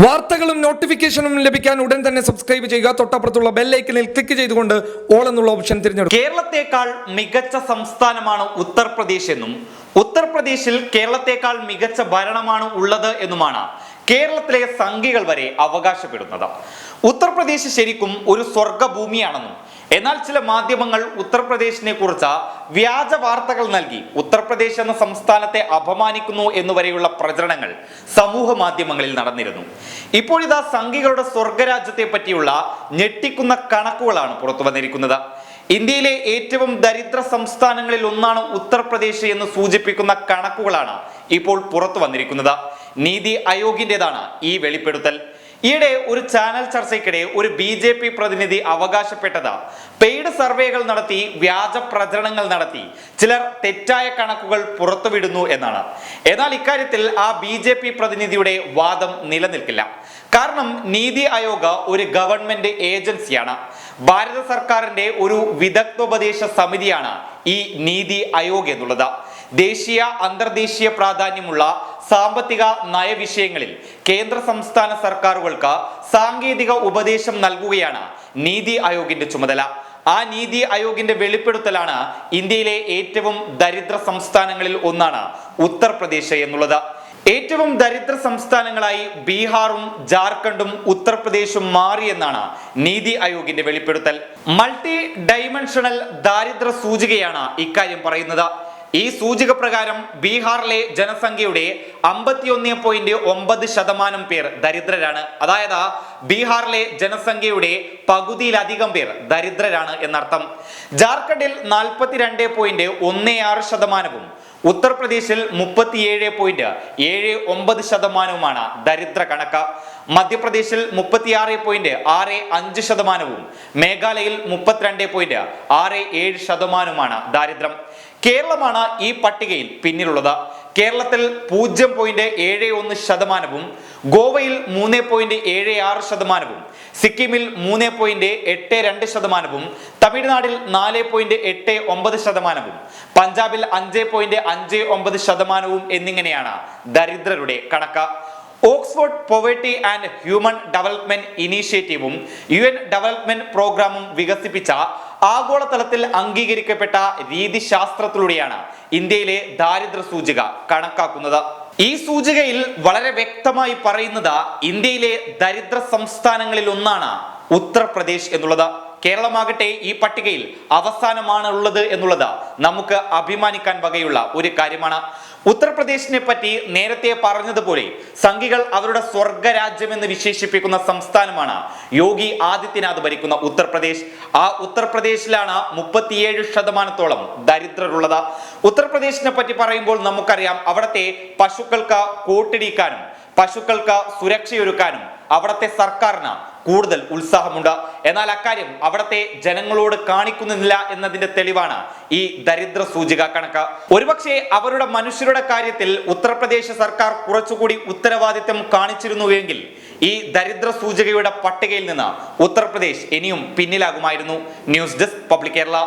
വാർത്തകളും നോട്ടിഫിക്കേഷനും ലഭിക്കാൻ ഉടൻ തന്നെ സബ്സ്ക്രൈബ് ചെയ്യുക. തൊട്ടപ്പുറത്തുള്ള ബെല്ലൈക്കനിൽ ക്ലിക്ക് ചെയ്തുകൊണ്ട് ഓൾ എന്നുള്ള ഓപ്ഷൻ തിരഞ്ഞെടുക്കും കേരളത്തെക്കാൾ മികച്ച സംസ്ഥാനമാണ് ഉത്തർപ്രദേശ് എന്നും ഉത്തർപ്രദേശിൽ കേരളത്തെക്കാൾ മികച്ച ഭരണമാണ് ഉള്ളത് എന്നുമാണ് കേരളത്തിലെ സംഘികൾ വരെ അവകാശപ്പെടുന്നത്. ഉത്തർപ്രദേശ് ശരിക്കും ഒരു സ്വർഗഭൂമിയാണെന്നും എന്നാൽ ചില മാധ്യമങ്ങൾ ഉത്തർപ്രദേശിനെ കുറിച്ച് വ്യാജ വാർത്തകൾ നൽകി ഉത്തർപ്രദേശ് എന്ന സംസ്ഥാനത്തെ അപമാനിക്കുന്നു എന്നുവരെയുള്ള പ്രചരണങ്ങൾ സമൂഹ മാധ്യമങ്ങളിൽ നടന്നിരുന്നു. ഇപ്പോഴിതാ സംഘികളുടെ സ്വർഗരാജ്യത്തെ പറ്റിയുള്ള ഞെട്ടിക്കുന്ന കണക്കുകളാണ് പുറത്തു വന്നിരിക്കുന്നത്. ഇന്ത്യയിലെ ഏറ്റവും ദരിദ്ര സംസ്ഥാനങ്ങളിൽ ഒന്നാണ് ഉത്തർപ്രദേശ് എന്ന് സൂചിപ്പിക്കുന്ന കണക്കുകളാണ് ഇപ്പോൾ പുറത്തു വന്നിരിക്കുന്നത്. നീതി ആയോഗിന്റെതാണ് ഈ വെളിപ്പെടുത്തൽ. ഈയിടെ ഒരു ചാനൽ ചർച്ചയ്ക്കിടെ ഒരു ബി ജെ പി പ്രതിനിധി അവകാശപ്പെട്ടത്. പെയ്ഡ് സർവേകൾ നടത്തി വ്യാജ പ്രചരണങ്ങൾ നടത്തി. ചിലർ തെറ്റായ കണക്കുകൾ പുറത്തുവിടുന്നു എന്നാണ്. എന്നാൽ ഇക്കാര്യത്തിൽ ആ ബി ജെ പി പ്രതിനിധിയുടെ വാദം നിലനിൽക്കില്ല. കാരണം നീതി ആയോഗ് ഒരു ഗവൺമെന്റ് ഏജൻസിയാണ്. ഭാരത സർക്കാരിന്റെ ഒരു വിദഗ്ധോപദേശ സമിതിയാണ് ഈ നീതി ആയോഗ് എന്നുള്ളത്. ദേശീയ അന്തർദേശീയ പ്രാധാന്യമുള്ള സാമ്പത്തിക നയവിഷയങ്ങളിൽ കേന്ദ്ര സംസ്ഥാന സർക്കാരുകൾക്ക് സാങ്കേതിക ഉപദേശം നൽകുകയാണ് നീതി ആയോഗിന്റെ ചുമതല. ആ നീതി ആയോഗിന്റെ വെളിപ്പെടുത്തലാണ് ഇന്ത്യയിലെ ഏറ്റവും ദരിദ്ര സംസ്ഥാനങ്ങളിൽ ഒന്നാണ് ഉത്തർപ്രദേശ് എന്നുള്ളത്. ഏറ്റവും ദരിദ്ര സംസ്ഥാനങ്ങളായി ബീഹാറും ജാർഖണ്ഡും ഉത്തർപ്രദേശും മാറിയെന്നാണ് നീതി ആയോഗിന്റെ വെളിപ്പെടുത്തൽ. മൾട്ടി ഡൈമെൻഷണൽ ദാരിദ്ര്യ സൂചികയാണ് ഇക്കാര്യം പറയുന്നത്. ഈ സൂചിക പ്രകാരം ബീഹാറിലെ ജനസംഖ്യയുടെ അമ്പത്തിയൊന്ന് പോയിന്റ് ഒമ്പത് ശതമാനം പേർ ദരിദ്രരാണ്. അതായത് ബീഹാറിലെ ജനസംഖ്യയുടെ പകുതിയിലധികം പേർ ദരിദ്രരാണ് എന്നർത്ഥം. ജാർഖണ്ഡിൽ നാൽപ്പത്തിരണ്ട് പോയിന്റ് ഒന്ന് ആറ് ശതമാനവും ഉത്തർപ്രദേശിൽ മുപ്പത്തിയേഴ് പോയിന്റ് ഏഴ് ഒമ്പത് ശതമാനവുമാണ് ദരിദ്ര കണക്ക്. മധ്യപ്രദേശിൽ മുപ്പത്തിയാറ് പോയിന്റ് ആറ് അഞ്ച് ശതമാനവും മേഘാലയയിൽ മുപ്പത്തിരണ്ട് പോയിന്റ് ആറ് ഏഴ് ശതമാനവുമാണ് ദാരിദ്ര്യം. കേരളമാണ് ഈ പട്ടികയിൽ പിന്നിലുള്ളത്. കേരളത്തിൽ പൂജ്യം പോയിന്റ് ഏഴ് ഒന്ന് ശതമാനവും ഗോവയിൽ മൂന്ന് പോയിന്റ് ഏഴ് ആറ് ശതമാനവും സിക്കിമിൽ മൂന്ന് പോയിന്റ് എട്ട് രണ്ട് ശതമാനവും തമിഴ്നാട്ടിൽ നാല് പോയിന്റ് എട്ട് ഒമ്പത് ശതമാനവും പഞ്ചാബിൽ അഞ്ച് പോയിന്റ് അഞ്ച് ഒമ്പത് ശതമാനവും എന്നിങ്ങനെയാണ് ദരിദ്രരുടെ കണക്ക്. Oxford poverty and human development ഇനീഷ്യേറ്റീവും U N development പ്രോഗ്രാമും വികസിപ്പിച്ച ആഗോളതലത്തിൽ അംഗീകരിക്കപ്പെട്ട രീതിശാസ്ത്രത്തിലൂടെയാണ് ഇന്ത്യയിലെ ദാരിദ്ര്യ സൂചിക കണക്കാക്കുന്നത്. ഈ സൂചികയിൽ വളരെ വ്യക്തമായി പറയുന്നത് ഇന്ത്യയിലെ ദരിദ്ര സംസ്ഥാനങ്ങളിൽ ഒന്നാണ് ഉത്തർപ്രദേശ് എന്നുള്ളത്. കേരളമാകട്ടെ ഈ പട്ടികയിൽ അവസാനമാണ് ഉള്ളത് എന്നുള്ളത് നമുക്ക് അഭിമാനിക്കാൻ വകയുള്ള ഒരു കാര്യമാണ്. ഉത്തർപ്രദേശിനെ പറ്റി നേരത്തെ പറഞ്ഞതുപോലെ സംഘികൾ അവരുടെ സ്വർഗരാജ്യം എന്ന് വിശേഷിപ്പിക്കുന്ന സംസ്ഥാനമാണ് യോഗി ആദിത്യനാഥ് ഭരിക്കുന്ന ഉത്തർപ്രദേശ്. ആ ഉത്തർപ്രദേശിലാണ് മുപ്പത്തിയേഴ് ശതമാനത്തോളം ദരിദ്രരുള്ളത്. ഉത്തർപ്രദേശിനെ പറ്റി പറയുമ്പോൾ നമുക്കറിയാം അവിടുത്തെ പശുക്കൾക്ക് കൂട്ടിടിക്കാനും പശുക്കൾക്ക് സുരക്ഷയൊരുക്കാനും അവിടുത്തെ സർക്കാരിന് കൂടുതൽ ഉത്സാഹമുണ്ട്. എന്നാൽ അക്കാര്യം അവിടത്തെ ജനങ്ങളോട് കാണിക്കുന്നില്ല എന്നതിന്റെ തെളിവാണ് ഈ ദരിദ്ര സൂചിക കണക്ക്. ഒരുപക്ഷെ അവരുടെ മനുഷ്യരുടെ കാര്യത്തിൽ ഉത്തർപ്രദേശ് സർക്കാർ കുറച്ചുകൂടി ഉത്തരവാദിത്തം കാണിച്ചിരുന്നുവെങ്കിൽ ഈ ദരിദ്ര സൂചികയുടെ പട്ടികയിൽ നിന്ന് ഉത്തർപ്രദേശ് ഇനിയും പിന്നിലാകുമായിരുന്നു. News desk public Kerala.